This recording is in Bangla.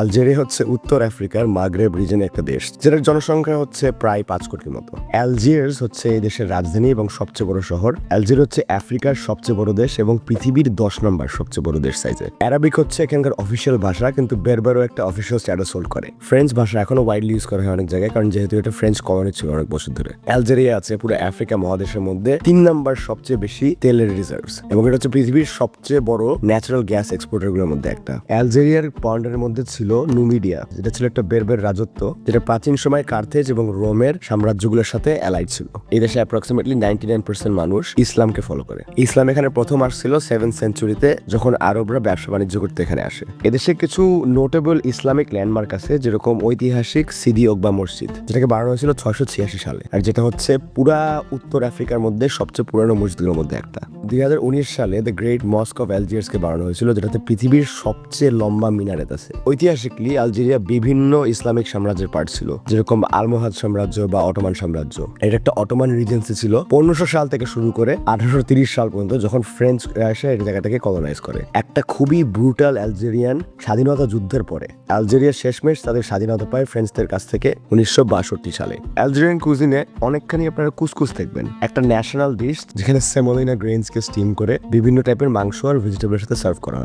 আলজেরিয়া হচ্ছে উত্তর আফ্রিকার মাগরেব রিজনে একটা দেশ, যেটার জনসংখ্যা হচ্ছে প্রায় পাঁচ কোটির মতো। অ্যালজিয়ার্স হচ্ছে এই দেশের রাজধানী এবং সবচেয়ে বড় শহর। অ্যালজিয়ার হচ্ছে আফ্রিকার সবচেয়ে বড় দেশ এবং পৃথিবীর দশ নম্বর সবচেয়ে বড় দেশ সাইজে অ্যারাবিক হচ্ছে এখানকার অফিসিয়াল ভাষা, কিন্তু বেরবারও একটা অফিসিয়াল স্ট্যাটাস হোল্ড করে। ফ্রেঞ্চ ভাষা এখনও ওয়াইডলি ইউজ করা হয় অনেক জায়গায়, কারণ যেহেতু এটা ফ্রেঞ্চ কলোনি ছিল অনেক বছর ধরে। অ্যালজেরিয়া আছে পুরো আফ্রিকা মহাদেশের মধ্যে তিন নাম্বার সবচেয়ে বেশি তেলের রিজার্ভস এবং এটা হচ্ছে পৃথিবীর সবচেয়ে বড় ন্যাচারাল গ্যাস এক্সপোর্টারগুলোর মধ্যে একটা। অ্যালজেরিয়ার পয়েন্টের মধ্যে ছিল নুমিডিয়া, যেটা ছিল একটা বেরবের রাজত্ব, যেটা প্রাচীন সময় কার্থেজ এবং রোমের সাম্রাজ্যগুলোর সাথে অ্যালাইড ছিল। এই দেশে অ্যাপ্রক্সিমেটলি নাইনটি নাইন পার্সেন্ট মানুষ ইসলামকে ফলো করে। ইসলাম এখানে প্রথম আসছিল সেভেন সেঞ্চুরিতে যখন আরবরা ব্যবসা বাণিজ্য করতে এখানে আসে। এদেশে কিছু নোটেবল ইসলামিক ল্যান্ডমার্ক আছে, যেরকম ঐতিহাসিক সিদি ওকবা মসজিদ, যেটাকে বানানো হয়েছিল ছয়শো ছিয়াশি সালে, আর যেটা হচ্ছে পুরা উত্তর আফ্রিকার মধ্যে সবচেয়ে পুরানো মসজিদের মধ্যে একটা। দুই হাজার উনিশ সালে দ্য গ্রেট মস্ক অফ অ্যালজিয়ার্সকে বানানো হয়েছিল, যেটাতে পৃথিবীর সবচেয়ে লম্বা মিনারেত আছে। ঐতিহাসিকলি আলজেরিয়া বিভিন্ন ইসলামিক সাম্রাজ্যের পার্ট ছিল, যেরকম আলমোহাদ সাম্রাজ্য বা অটোমান সাম্রাজ্য। এটা একটা অটোমান রিজেন্সি ছিল, পনেরোশো সাল থেকে শুরু করে আঠারোশো সাল পর্যন্ত যখন ফ্রেঞ্চ এসে এই জায়গাটাকে কলোনাইজ করে। একটা খুবই ব্রুটাল অ্যালজেরিয়ান স্বাধীনতা যুদ্ধের পরে আলজেরিয়া শেষমেশ তাদের স্বাধীনতা পায় ফ্রেঞ্চদের কাছ থেকে উনিশশো বাষট্টি সালে। অ্যালজেরিয়ান কুজিনে অনেকখানি আপনারা কুসকুস দেখবেন। একটা ন্যাশনাল ডিশ যেখানে সেমোলিনা গ্রেনসকে স্টিম করে বিভিন্ন টাইপের মাংস আর ভেজিটেবলের সাথে সার্ভ করা হয়।